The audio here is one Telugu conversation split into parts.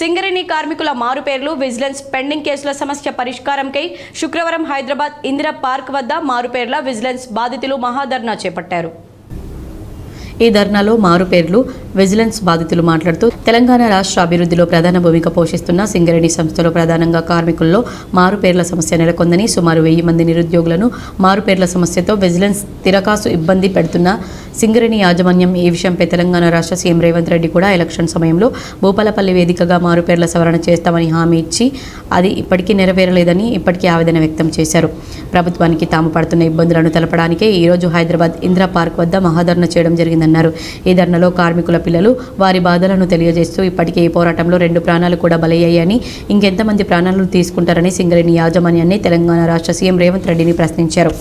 సింగరేణి కార్మికుల మారుపేర్లు విజిలెన్స్ పెండింగ్ కేసుల సమస్య పరిష్కారంకై శుక్రవారం హైదరాబాద్ ఇందిరా పార్క్ వద్ద మారుపేర్ల విజిలెన్స్ బాధితులు మహాధర్నా చేపట్టారు. ఈ ధర్నాలో మారుపేర్లు విజిలెన్స్ బాధితులు మాట్లాడుతూ తెలంగాణ రాష్ట్ర అభివృద్ధిలో ప్రధాన భూమిక పోషిస్తున్న సింగరేణి సంస్థలో ప్రధానంగా కార్మికుల్లో మారుపేర్ల సమస్య నెలకొందని సుమారు వెయ్యి మంది నిరుద్యోగులను మారుపేర్ల సమస్యతో విజిలెన్స్ తిరకాసు ఇబ్బంది పెడుతున్న సింగరేణి యాజమాన్యం ఈ విషయంపై తెలంగాణ రాష్ట్ర సీఎం రేవంత్ రెడ్డి కూడా ఎలక్షన్ సమయంలో భూపాలపల్లి వేదికగా మారుపేర్ల సవరణ చేస్తామని హామీ ఇచ్చి అది ఇప్పటికీ నెరవేరలేదని ఇప్పటికీ ఆవేదన వ్యక్తం చేశారు. ప్రభుత్వానికి తాము పడుతున్న ఇబ్బందులను తెలపడానికే ఈరోజు హైదరాబాద్ ఇందిరా పార్క్ వద్ద మహాధరణ చేయడం జరిగిందన్నారు. ఈ ధర్నలో కార్మికుల పిల్లలు వారి బాధలను తెలియజేస్తూ ఇప్పటికే ఈ పోరాటంలో రెండు ప్రాణాలు కూడా బలయ్యాయని ఇంకెంతమంది ప్రాణాలను తీసుకుంటారని సింగరేణి యాజమాన్యాన్ని తెలంగాణ రాష్ట్ర సీఎం రేవంత్ రెడ్డిని ప్రశ్నించారు.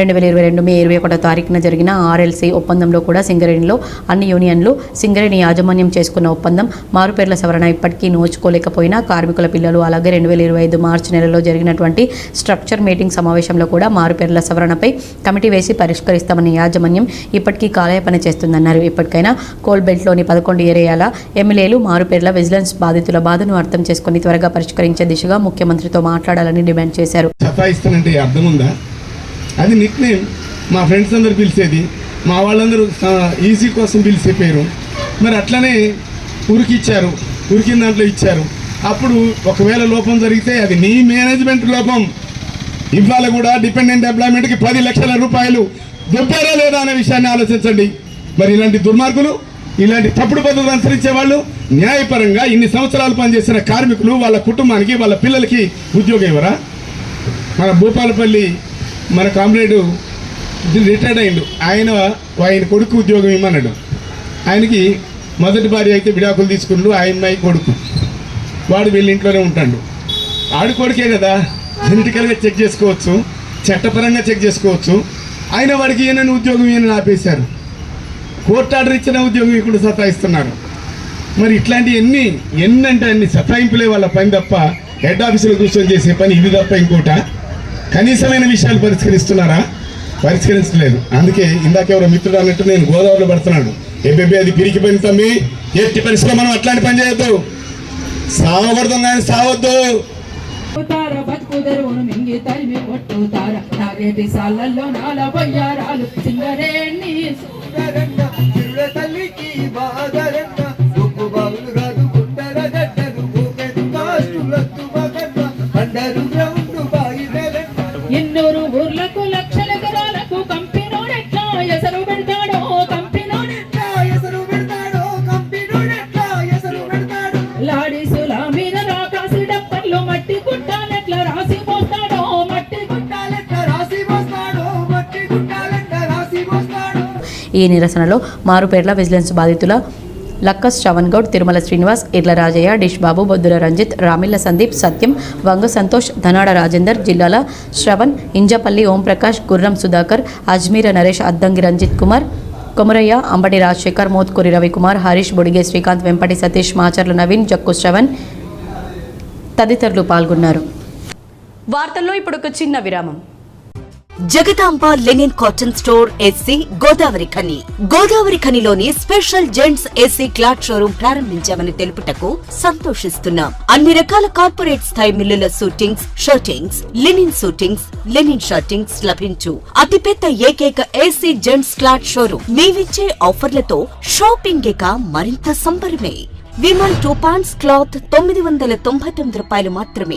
రెండు వేల ఇరవై రెండు మే ఇరవై ఒకటో తారీఖున జరిగిన ఆర్ఎల్సీ ఒప్పందంలో కూడా సింగరేణిలో అన్ని యూనియన్లు సింగరేణి యాజమాన్యం చేసుకున్న ఒప్పందం మారుపేర్ల సవరణ ఇప్పటికీ నోచుకోలేకపోయినా కార్మికుల పిల్లలు అలాగే రెండు వేల ఇరవై ఐదు మార్చి నెలలో జరిగినటువంటి స్ట్రక్చర్ మీటింగ్ సమావేశంలో కూడా మారుపేర్ల సవరణపై కమిటీ వేసి పరిష్కరిస్తామని యాజమాన్యం ఇప్పటికీ కాలయాపన చేస్తుందన్నారు. ఇప్పటికైనా కోల్ బెల్ట్లోని పదకొండు ఏరియాల ఎమ్మెల్యేలు మారుపేర్ల విజిలెన్స్ బాధితుల బాధను అర్థం చేసుకుని త్వరగా పరిష్కరించే దిశగా ముఖ్యమంత్రితో మాట్లాడాలని డిమాండ్ చేశారు. అర్థం ఉందా? అది నిక్ నేమ్ మా ఫ్రెండ్స్ అందరు పిలిచేది. మా వాళ్ళందరూ ఈజీ కోసం పిలిచే పేరు. మరి అట్లనే ఉరికిచ్చారు. ఉరికిన దాంట్లో ఇచ్చారు. అప్పుడు ఒకవేళ లోపం జరిగితే అది నీ మేనేజ్మెంట్ లోపం. ఇవాళ కూడా డిపెండెంట్ ఎంప్లాయ్మెంట్కి పది లక్షల రూపాయలు దొబ్బారా లేదా అనే విషయాన్ని ఆలోచించండి. మరి ఇలాంటి దుర్మార్గులు ఇలాంటి తప్పుడు పద్ధతులు అనుసరించే వాళ్ళు న్యాయపరంగా ఇన్ని సంవత్సరాలు పనిచేసిన కార్మికులు వాళ్ళ కుటుంబానికి వాళ్ళ పిల్లలకి ఉద్యోగం ఇవ్వరా? మన భూపాలపల్లి మన కామ్రేడు రిటైర్డ్ అయిండు. ఆయన ఆయన కొడుకు ఉద్యోగం ఇమ్మన్నాడు. ఆయనకి మొదటి భార్య అయితే విడాకులు తీసుకుంటూ ఆయన అమ్మాయి కొడుకు. వాడు వీళ్ళ ఇంట్లోనే ఉంటాడు. ఆడు కొడుకే కదా జెనెటికల్గా చెక్ చేసుకోవచ్చు చట్టపరంగా చెక్ చేసుకోవచ్చు. ఆయన వాడికి ఈయనని ఉద్యోగం ఈయన ఆపేశారు? కోర్టు ఆర్డర్ ఇచ్చిన ఉద్యోగం ఇక్కడ సతాయిస్తున్నారు. మరి ఇట్లాంటి ఎన్ని ఎన్నంటే అన్ని సతాయింపులే వాళ్ళ పని తప్ప హెడ్ ఆఫీసులో కూర్చొని చేసే పని ఇది తప్ప ఇంకోట. కనీసమైన విషయాలు పరిష్కరిస్తున్నారా? పరిష్కరించలేదు. అందుకే ఇందాక ఎవరో మిత్రుడు అన్నట్టు నేను గోదావరిలో పడుతున్నాడు ఏ బేబీ అది పిరికిపోయిన తమ్మి. ఎట్టి పరిశ్రమ మనం అట్లాంటి పని చేయొద్దు. సావకూడదు కానీ సావద్దు. తార ఈ నిరసనలో మారుపేర్ల విజిలెన్స్ బాధితుల లక్కస్ శ్రవణ్ గౌడ్ తిరుమల శ్రీనివాస్ ఇర్ల రాజయ్య డిష్ బాబు బొద్దుల రంజిత్ రామిల్ల సందీప్ సత్యం వంగ సంతోష్ ధనాడ రాజేందర్ జిల్లాల శ్రవణ్ ఇంజపల్లి ఓంప్రకాష్ గుర్రం సుధాకర్ అజ్మీర నరేష్ అద్దంగి రంజిత్ కుమార్ కొమరయ్య అంబటి రాజశేఖర్ మోత్కూరి రవికుమార్ హరీష్ బొడిగే శ్రీకాంత్ వెంపటి సతీష్ మాచర్ల నవీన్ జక్కు శ్రవణ్ తదితరులు పాల్గొన్నారు. వార్తల్లో ఇప్పుడు ఒక చిన్న విరామం. Jagadamba linen cotton store AC Godavari Khani. Godavari ఖనిలోని special gents AC cloth showroom ప్రారంభించామని తెలుపుటకు సంతోషిస్తున్నాం. అన్ని రకాల కార్పొరేట్ స్థాయి మిల్లుల suitings shirtings linen suitings linen shirtings లభించు. అతిపెద్ద ఏకైక ఏసీ జెంట్స్ క్లాత్ షోరూమ్ మేమిచ్చే ఆఫర్లతో షాపింగ్ ఇక మరింత సంబరమే. విమల్ టూ పాంట్స్ క్లాత్ తొమ్మిది వందల తొంభై తొమ్మిది రూపాయలు మాత్రమే.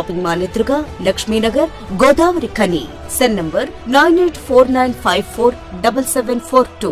shopping mall ఎదురుగా Lakshminagar Godavari Khani. Cell number nine eight four nine five four double seven four two.